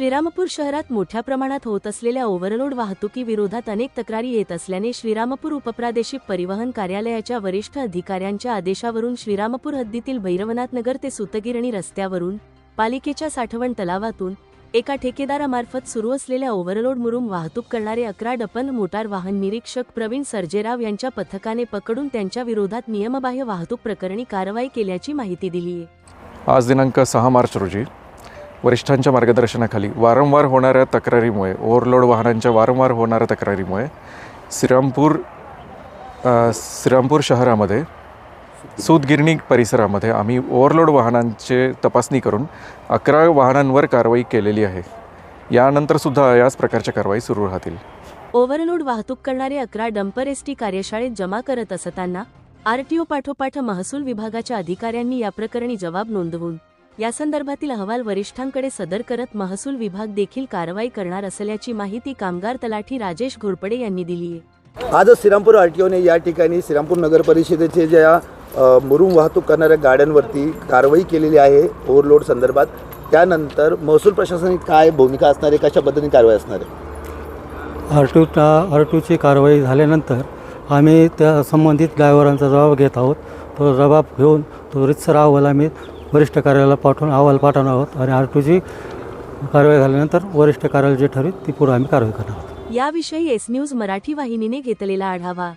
श्रीरामपूर शहरात मोठ्या प्रमाणात होत असलेल्या ओव्हरलोड वाहतुकीविरोधात अनेक तक्रारी येत असल्याने श्रीरामपूर उपप्रादेशिक परिवहन कार्यालयाच्या वरिष्ठ अधिकाऱ्यांच्या आदेशावरून श्रीरामपूर हद्दीतील भैरवनाथ नगर ते सुतगिरणी रस्त्यावरून पालिकेच्या साठवण तलावातून एका ठेकेदारामार्फत सुरू असलेल्या ओव्हरलोड मुरुम वाहतूक करणारे अकरा डपन मोटार वाहन निरीक्षक प्रवीण सर्जेराव यांच्या पथकाने पकडून त्यांच्या विरोधात नियमबाह्य वाहतूक प्रकरणी कारवाई केल्याची माहिती दिली आहे आज दिनांक सहा मार्च रोजी वरिष्ठांच्या मार्गदर्शनाखाली वारंवार होणाऱ्या तक्रारीमुळे ओव्हरलोड वाहनांच्या वारंवार होणाऱ्या तक्रारीमुळे श्रीरामपूर श्रीरामपूर शहरामध्ये सूतगिरणी परिसरामध्ये आम्ही ओव्हरलोड वाहनांचे तपासणी करून अकरा वाहनांवर कारवाई केलेली आहे. यानंतरसुद्धा याच प्रकारच्या कारवाई सुरू राहतील. ओव्हरलोड वाहतूक करणारे अकरा डंपर एसटी कार्यशाळेत जमा करत असताना आरटीओ पाठोपाठ महसूल विभागाच्या अधिकाऱ्यांनी या प्रकरणी जबाब नोंदवून या संदर्भातील अहवाल वरिष्ठांकडे सदर करत महसूल विभाग देखील कारवाई करणार असल्याची माहिती कामगार तलाठी राजेश घोरपडे यांनी दिली आहे. आजच श्रीरामपूर आर टी ओने या ठिकाणी श्रीरामपूर नगर परिषदेचे ज्या मुरुम वाहतूक करणाऱ्या गाड्यांवरती कारवाई केलेली आहे ओव्हरलोड संदर्भात. त्यानंतर महसूल प्रशासनाची काय भूमिका असणार आहे? कशा पद्धतीने कारवाई असणार आहे? आर टू आर टूची कारवाई झाल्यानंतर आम्ही त्या संबंधित ड्रायव्हरांचा जबाब घेत आहोत. तो जबाब घेऊन तो रितसर अहवाल आम्ही वरिष्ठ कार्यालयाला पाठवून अहवाल पाठवणार आहोत आणि आर टूची कारवाई झाल्यानंतर वरिष्ठ कार्यालय जे ठरेल ती पुढे आम्ही कारवाई करणार आहोत. याविषयी एस न्यूज मराठी वाहिनीने घेतलेला आढावा.